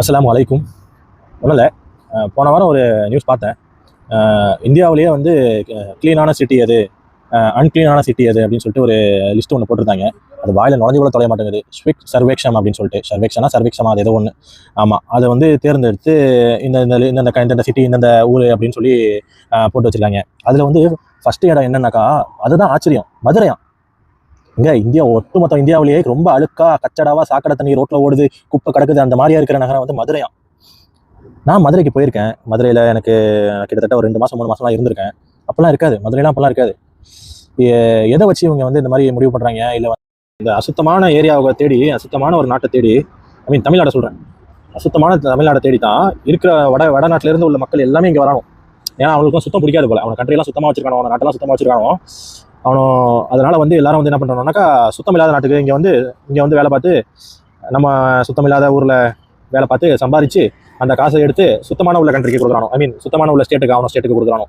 அஸ்லாம் அலைக்கும். ஒன்றும் இல்லை போன வாரம் ஒரு நியூஸ் பார்த்தேன். இந்தியாவிலேயே வந்து க்ளீனான சிட்டி அது அன்க்ளீனான சிட்டி அது அப்படின்னு சொல்லிட்டு ஒரு லிஸ்ட் ஒன்று போட்டிருந்தாங்க. அது வாயில் நுழைஞ்சு கூட தொலைய மாட்டேங்குது. ஸ்விக் சர்வேக்ஷம் அப்படின்னு சொல்லிட்டு. சர்வேக்ஷனா சர்வேக்ஷமா அது ஏதோ ஒன்று ஆமாம் அதை வந்து தேர்ந்தெடுத்து இந்த இந்த இந்தந்த க- சிட்டி இந்தந்த ஊர் அப்படின்னு சொல்லி போட்டு வச்சிருக்காங்க. அதில் வந்து ஃபர்ஸ்ட் இடம் என்னன்னாக்கா அதுதான் ஆச்சரியம். மதுரையாம். இங்க இந்தியா ஒட்டுமொத்த இந்தியாவிலேயே ரொம்ப அழுக்கா கச்சடாவா சாக்கடை தண்ணி ரோட்ல ஓடுது குப்பை கிடக்குது அந்த மாதிரியா இருக்கிற நகரம் வந்து மதுரையா? நான் மதுரைக்கு போயிருக்கேன். மதுரையில் எனக்கு கிட்டத்தட்ட ஒரு ரெண்டு மாதம் மூணு மாசம்லாம் இருந்திருக்கேன். அப்போல்லாம் இருக்காது. மதுரைலாம் அப்போல்லாம் இருக்காது. எதை வச்சு இவங்க வந்து இந்த மாதிரி முடிவு பண்ணுறாங்க இல்லை இந்த அசுத்தமான ஏரியாவை தேடி அசுத்தமான ஒரு நாட்டை தேடி ஐ மீன் தமிழ்நாடை சொல்கிறேன் அசுத்தமான தமிழ்நாடை தேடி தான் இருக்கிற வட வடநாட்டுல இருந்து உள்ள மக்கள் எல்லாமே இங்கே வரணும் ஏன்னா அவங்களுக்கும் சுத்தம் பிடிக்காது போல. அவன் கண்ட்ரியெல்லாம் சுத்தமாக வச்சிருக்கானோ அவன் நாட்டெல்லாம் சுத்தமாக வச்சிருக்கானோ அவனும் அதனால வந்து எல்லாரும் வந்து என்ன பண்ணுறோம்னாக்கா சுத்தம் இல்லாத நாட்டுக்கு இங்கே வந்து இங்கே வந்து வேலை பார்த்து நம்ம சுத்தம் இல்லாத ஊரில் வேலை பார்த்து சம்பாதிச்சு அந்த காசை எடுத்து சுத்தமான உள்ள கண்ட்ரிக்கு கொடுக்குறானோ. ஐ மீன் சுத்தமான உள்ள ஸ்டேட்டுக்கு அவன ஸ்டேட்டுக்கு கொடுக்குறானோ.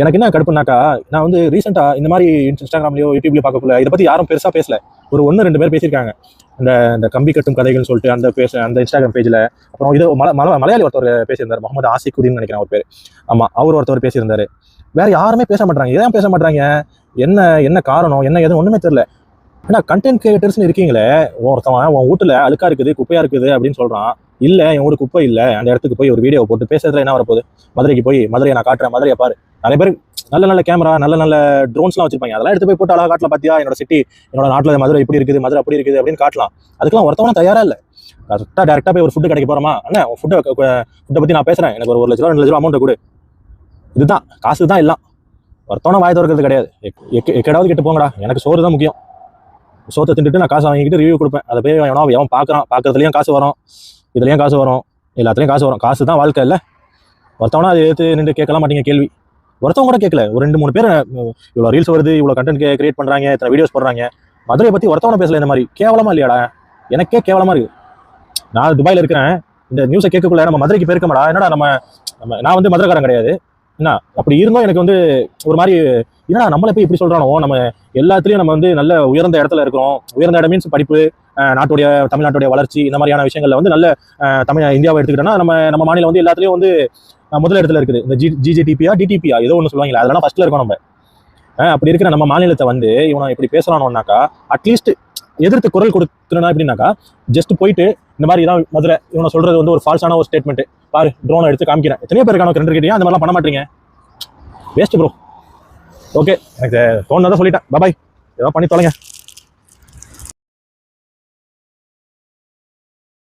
எனக்கு என்ன கடுப்புனாக்கா நான் வந்து ரீசெண்டாக இந்த மாதிரி இன்ஸ்டாகிராம்லையோ யூடியூப்லையோ பார்க்கக்குள்ள இதை பற்றி யாரும் பெருசாக பேசல. ஒரு ஒன்று ரெண்டு பேர் பேசியிருக்காங்க. இந்த இந்த கம்பி கட்டும் கதைகள்னு சொல்லிட்டு அந்த பேச அந்த இன்ஸ்டாகிராம் பேஜில் அப்புறம் இது மல மல மலையாளி ஒருத்தர் பேசியிருந்தார் முகமது ஆசிக்குதின்னு நினைக்கிறேன் அவர் பேர். ஆமாம் அவர் ஒருத்தர் பேசியிருந்தார். வேற யாருமே பேச மாட்டாங்க ஏன் பேச மாட்டாங்க என்ன என்ன காரணம்? என்ன எதுவும் ஒன்றுமே தெரில ஏன்னா கண்டென்ட் கிரியேட்டர்ஸ்னு இருக்கீங்களே ஒருத்தவன் உன் வீட்டுல அழுக்காக இருக்குது குப்பையாக இருக்குது அப்படின்னு சொல்கிறான் இல்லை என் வீடு குப்பை இல்லை. அந்த இடத்துக்கு போய் ஒரு வீடியோ போட்டு பேசுறதுல என்ன வரப்போகுது? மதுரைக்கு போய் மதுரையை நான் காட்டுறேன் மதுரையை பாரு. நிறைய பேர் நல்ல நல்ல கேமரா நல்ல நல்ல ட்ரோன்ஸ்லாம் வச்சிருப்பாங்க. அதெல்லாம் எடுத்து போய் போட்டு அழகா காட்டலாம் பார்த்தியா என்னோட சிட்டி என்னோட நாட்டில் மதுரை இப்படி இருக்குது மதுரை அப்படி இருக்குது அப்படின்னு காட்டலாம். அதுக்கெல்லாம் ஒருத்தவன தயாரா இல்லை. கரெக்டாக டேரெக்டாக போய் ஒரு ஃபுட்டு கிடைக்க போகிறோமா அண்ணா ஃபுட்டை ஃபுட்டை பற்றி நான் பேசுகிறேன் எனக்கு ஒரு ஒரு லட்ச ரூபா ரெண்டு லட்ச ரூபா அமௌண்ட் கொடு. இதுதான் காசு தான் எல்லாம். ஒருத்தவன வாய் திறக்கிறது கிடையாது. எக்- எக்கடாவது கெட்டு போங்கடா. எனக்கு சோறு தான் முக்கியம். சோத்தை தின்ட்டு நான் காசு வாங்கிட்டு ரிவ்யூ கொடுப்பேன். அதை போய் எவனோ எவன் பார்க்குறான். பார்க்குறதுலையும் காசு வரும். இதுலேயும் காசு வரும். எல்லாத்துலேயும் காசு வரும். காசு தான் வாழ்க்கை இல்லை. ஒருத்தவனா அதை எடுத்து நின்று கேட்கலாம் மாட்டீங்க கேள்வி. ஒருத்தவங்க கூட கேட்கல ஒரு ரெண்டு மூணு பேர் இவ்வளோ ரீல்ஸ் வருது இவ்வளோ கண்டென்ட் கிரியேட் பண்ணுறாங்க இத்தனை வீடியோஸ் போடுறாங்க. மதுரையை பற்றி ஒருத்தவங்க பேசல இந்த மாதிரி. கேவலமா இல்லையாடா? எனக்கே கேவலமா இருக்கு. நான் துபாயில் இருக்கிறேன். இந்த நியூஸை கேட்கக்குள்ள நம்ம மதுரைக்கு போயிருக்கமாடா? என்னடா நம்ம நம்ம நான் வந்து மதுரைக்காரன் கிடையாது. என்ன? அப்படி இருந்தும் எனக்கு வந்து ஒரு மாதிரி என்னடா நம்மளை போய் இப்படி சொல்றானோ? நம்ம எல்லாத்துலேயும் நம்ம வந்து நல்ல உயர்ந்த இடத்துல இருக்கிறோம். உயர்ந்த இடம் மீன்ஸ் படிப்பு. நாட்டுடைய தமிழ்நாட்டுடைய வளர்ச்சி இந்த மாதிரியான விஷயங்களில் வந்து நல்ல தமிழ் இந்தியாவை எடுத்துக்கிட்டோம்னா நம்ம நம்ம மாநிலம் வந்து எல்லாத்துலேயும் வந்து முதல் இடத்துல இருக்குது. இந்த ஜி ஜிஜிடிபியா டிடிபியா ஏதோ ஒன்று சொல்லுவாங்களா அதெல்லாம் ஃபஸ்ட்டில் இருக்கோம் நம்ம. அப்படி இருக்கிற நம்ம மாநிலத்தை வந்து இவனை இப்படி பேசுறானோனாக்கா அட்லீஸ்ட் எதிர்த்து குரல் கொடுத்துனா எப்படின்னாக்கா ஜஸ்ட் போயிட்டு இந்த மாதிரி தான் மதுரை இவனை சொல்றது வந்து ஒரு ஃபால்ஸான ஒரு ஸ்டேட்மெண்ட் பாரு ட்ரோனை எடுத்து காமிக்கிறேன். எத்தனையோ பேர் இருக்கானோ ரெண்டு கிட்டே அந்த மாதிரிலாம் பண்ண மாட்டீங்க. வேஸ்ட் ப்ரோ ஓகே எனக்கு தோணுதான் சொல்லிட்டேன். பாய் ஏதோ பண்ணி தொலைங்க.